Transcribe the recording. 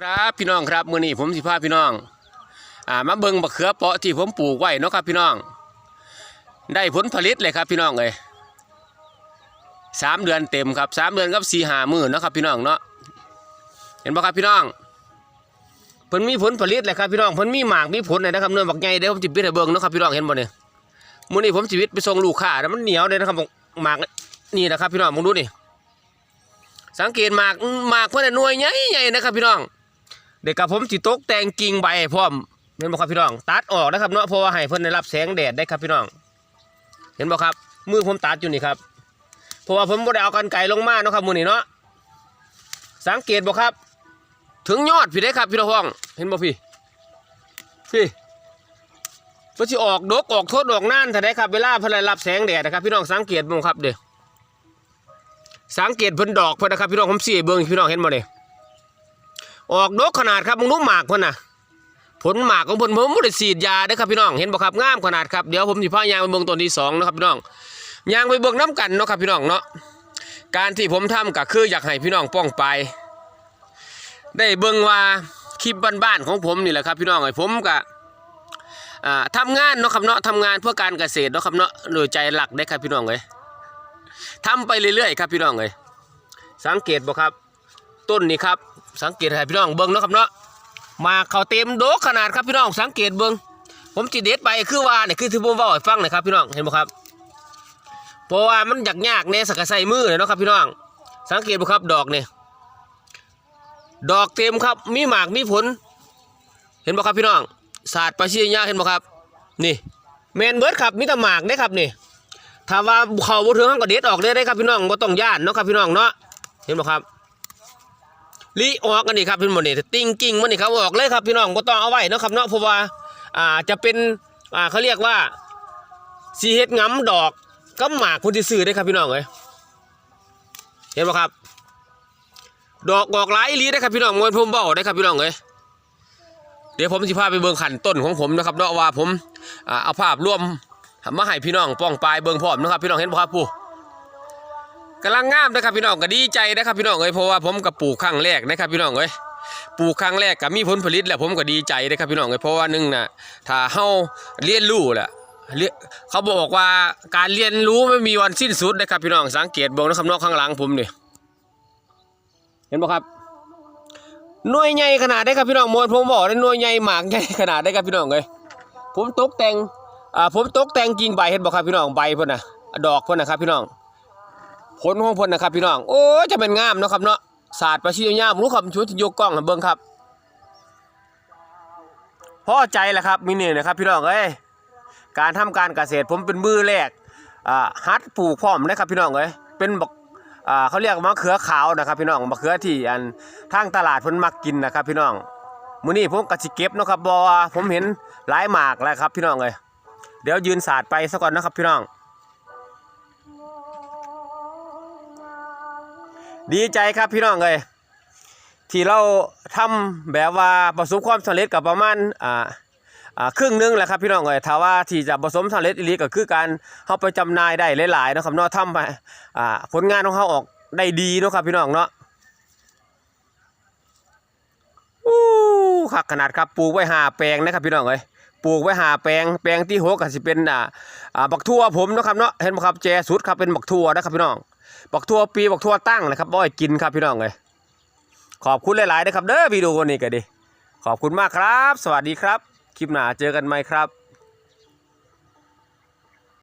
ครับพี่น้องครับมื้อนี้ผมสิพาพี่น้องอ่ามาเบิ่งบักเขือเปาะที่ผมปลูกไว้เนาะครับพี่น้อง ได้ผลผลิตเลยครับพี่น้องเอ้ยสามเดือนเต็มครับสามเดือนกับสี่หามือเนาะครับพี่น้องเนาะเห็นบ่ครับพี่น้องเพิ่นมีผลผลิตเลยครับพี่น้องเพิ่นมีหมากมีผลเลยนะครับเนื้อบักใหญ่เดี๋ยวผมจิบิดให้เบิ่งเนาะครับพี่น้องเห็นบ่เนี่ยมื้อนี้ผมจิบิดไปส่งลูกค้าแล้วมันเหนียวเลยนะครับหมากนี่นะครับพี่น้องมองดูนี่สังเกตหมากหมากเพื่อนนะหน่วยใหญ่ๆนะครับพี่น้อง เด็กกับผมสิตกแต่งกิ่งใบพร้อมเห็นบ่ครับพี่น้อง ตัดออกนะครับเนาะเพราะว่าให้เพิ่นได้รับแสงแดดได้ครับพี่น้อง เห็นบ่ครับ มือผมตัดอยู่นี่ครับเพราะว่าผมบ่ได้เอากันไก่ลงมาเนาะครับมือนี้เนาะสังเกตบ่ครับ ถึงยอดพี่ได้ครับพี่น้องเห็นบ่พี่พี่เพิ่นสิออกดกออกโทษออกน่านถ้าได้ครับเวลาเพิ่นได้รับแสงแดดนะครับพี่น้องสังเกตบ่ครับเด้อสังเกตเพิ่นดอกเพิ่นนะครับพี่น้องผมสีเบิ่งพี่น้องเห็นบ่เด้ ออกดกขนาดครับมึงรู้หมากพ่นน่ะผลหมากของเพิ่นผมบ่ได้ฉีดยาเด้อครับพี่น้องเห็นบ่ครับงามขนาดครับเดี๋ยวผมสิพายางไปเบิ่งต้นที่สองนะครับพี่น้องยางไปเบิ่งน้กันเนาะครับพี่น้องเนาะการที่ผมทำก็คืออยากให้พี่น้องป้องไป ได้เบิ่งว่าคลิปบ้านๆของผมนี่แหละครับ พี่น้องไอ้ผมก็อ่าทำงานเนาะครับเนาะทำงานเพื่อการเกษตรเนาะครับเนาะโดยใจหลักได้ครับพี่น้องเอ้ยทำไปเรื่อยๆครับพี่น้องเลยสังเกตบ่ครับ ต้นนี้ครับ สังเกตให้พี่น้องเบิ้งเนาะครับเนาะมาเขาเต็มโดกขนาดครับพี่น้องสังเกตเบิ้งผมจีเด็ดไปคือว่าเนี่ยคือที่ผมว่าให้ฟังนะครับพี่น้องเห็นบ่ครับเพราะว่ามันยากยากเนี่ยสักใส่มือเลยนาะครับพี่น้องสังเกตบ่ครับดอกเนี่ยดอกเต็มครับมีหมากมีผล เห็นบ่ครับพี่น้องศาสตร์ปลาชียาเห็นบ่ครับ นี่แมนเบิร์ดครับมีแต่หมากเด้ครับนี่ถ้าว่าเขาบ่ถึงห้างก็เด็ดออกเลยได้ครับพี่น้องบ่ต้องย่านเนาะครับพี่น้องเนาะเห็นบ่ครับ ลีออกกันนี่ครับพี่น้องนี่ติ้งกิ้งมันนี่ครับออกเลยครับพี่น้องบ่ต้องเอาไว้นะครับเนาะเพราะว่าอ่าจะเป็นอ่าเขาเรียกว่าสีเฮ็ดงำดอกก็หมากคนที่ซื้อได้ครับพี่น้องเอ้ยเห็นบ่ครับ ดอกออกหลายลีได้ครับพี่น้องมวยผมเบ้าได้ครับพี่น้องเอ้ยเดี๋ยวผมสิพาไปเบิ่งขันต้นของผมนะครับเนาะว่าผมอ่าเอาภาพรวมมาให้พี่น้องป้องปลายเบิ่งพร้อมนะครับพี่น้องเห็นบ่ครับปู่ กำลังงามนะครับพี่น้องก็ดีใจนะครับพี่น้องเอ้ยเพราะว่าผมกับปลูกครั้งแรกนะครับพี่น้องเอ้ยปลูกครั้งแรกก็มีผลผลิตแล้วผมก็ดีใจนะครับพี่น้องเอ้ยเพราะว่าหนึ่งนะถ้าเฮาเรียนรู้แหละเขาบอกว่าการเรียนรู้ไม่มีวันสิ้นสุดนะครับพี่น้องสังเกตบิ่งนะครับนอกข้างหลังผมนี่เห็นบ่ครับหน่วยใหญ่ขนาดได้ครับพี่น้องมวลผมบอกได้หน่วยใหญ่หมากใหญ่ขนาดได้ครับพี่น้องเอ้ยผมตกแต่งอ่าผมตกแต่งกิ่งใบเห็นบอกครับพี่น้องใบพ่นนะดอกพ่นนะครับพี่น้อง ผลของเพิ่นนะครับพี่น้อง โอ้จะเป็นงามเนาะครับเนาะศาสตร์ประชิยามรู้ครับชุดที่ยกกล้องให้เบิ่งครับพอใจแหละครับมีนี่นะครับ พี่น้องเอ้ยการทำการเกษตรผมเป็นมือแรกอ่าฮัดปลูกพร้อมนะครับพี่น้องเอ้ยเป็นบักอ่าเขาเรียกมะเขือขาวนะครับ พี่น้องมะเขือที่อันทางตลาดเพิ่นมักกินนะครับ พี่น้องมื้อนี้ผมก็สิเก็บเนาะครับบ่ว่าผมเห็นหลายหมากแล้วครับ พี่น้องเอ้ยเดี๋ยวยืนศาสตร์ไปซะก่อนนะครับ พี่น้อง ดีใจครับพี่น้องเลยที่เราทำแบบว่าประสบความสำเร็จกับประมาณอ่าอ่าครึ่งหนึงแหละครับพี่น้องเลยถ้าว่าที่จะประสมสำเร็จอีลีก็คือการเข้าไปจำหน่ายได้หลายๆนะครับเนาะทำไปอ่าผลงานของเขาออกได้ดีนะครับพี่น้องเนาะอู้คักขนาดครับปลูกไว้หาแปลงนะครับพี่น้องเลยปลูกไว้หาแปลงแปลงที่หกก็สิเป็นอ่าอ่าบักทั่วผมนะครับเนาะเห็นไหมครับแจสุดครับเป็นบักทั่วนะครับพี่น้อง บอกทัวปีบอกทัวตั้งนะครับบ่อยกินครับพี่น้องเลยขอบคุณหลายๆนะครับเด้อวิดีโอนี้ก็ดี ขอบคุณมากครับ สวัสดีครับ คลิปหน้าเจอกันไหมครับ